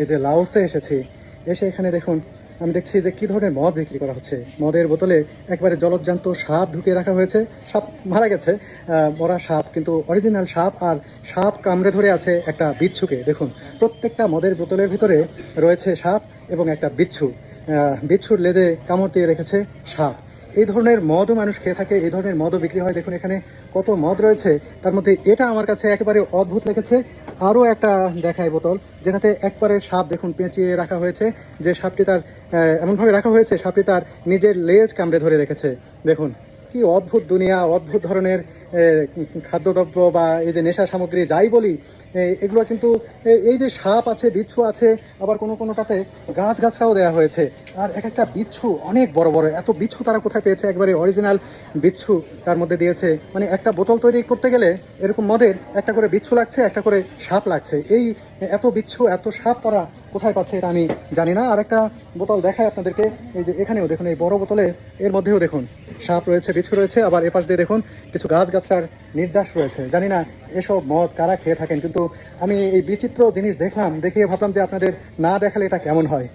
এই যে লাওসে এসেছি, এসে এখানে দেখুন, আমি দেখছি যে কি ধরনের মদ বিক্রি করা হচ্ছে। মদের বোতলে একবারে জলজ্জান্ত সাপ ঢুকিয়ে রাখা হয়েছে। সাপ মারা গেছে মরা সাপ, কিন্তু অরিজিনাল সাপ আর সাপ কামড়ে ধরে আছে একটা বিচ্ছুকে। দেখুন, প্রত্যেকটা মদের বোতলের ভিতরে রয়েছে সাপ এবং একটা বিচ্ছু। বিচ্ছুর লেজে কামড় দিয়ে রেখেছে সাপ। এই ধরনের মদও মানুষ খেয়ে থাকে, এই ধরনের মদও বিক্রি হয়। দেখুন এখানে কত মদ রয়েছে। তার মধ্যে এটা আমার কাছে একেবারে অদ্ভুত লেগেছে। আরও একটা দেখায় বোতল, যেটাতে একবারে সাপ দেখুন পেঁচিয়ে রাখা হয়েছে। যে সাপটি তার এমনভাবে রাখা হয়েছে, সাপটি তার নিজের লেজ কামড়ে ধরে রেখেছে। দেখুন, কি অদ্ভুত দুনিয়া, অদ্ভুত ধরনের খাদ্যদ্রব্য বা এই যে নেশা সামগ্রী, যাই বলি এগুলো কিন্তু এই যে সাপ আছে, বিচ্ছু আছে, আবার কোনো কোনোটাতে গাছ গাছরাও দেওয়া হয়েছে। আর এক একটা বিচ্ছু অনেক বড় বড়। এত বিচ্ছু তারা কোথায় পেয়েছে? একবারে অরিজিনাল বিচ্ছু তার মধ্যে দিয়েছে। মানে একটা বোতল তৈরি করতে গেলে এরকম মদের একটা করে বিচ্ছু লাগছে, একটা করে সাপ লাগছে। এই এত বিচ্ছু, এত সাপ তারা কোথায় পাচ্ছে এটা আমি জানি না। আর একটা বোতল দেখায় আপনাদেরকে। এই যে এখানেও দেখুন, এই বড় বোতলে এর মধ্যেও দেখুন, সাপ রয়েছে, বিচ্ছু রয়েছে। আবার এপাশ দিয়ে দেখুন, কিছু গাছ গাছড়ার নির্যাস রয়েছে। জানি না এসব মদ কারা খেয়ে থাকেন, কিন্তু আমি এই বিচিত্র জিনিস দেখলাম, দেখিয়ে ভাবলাম যে আপনাদের না দেখালে এটা কেমন হয়।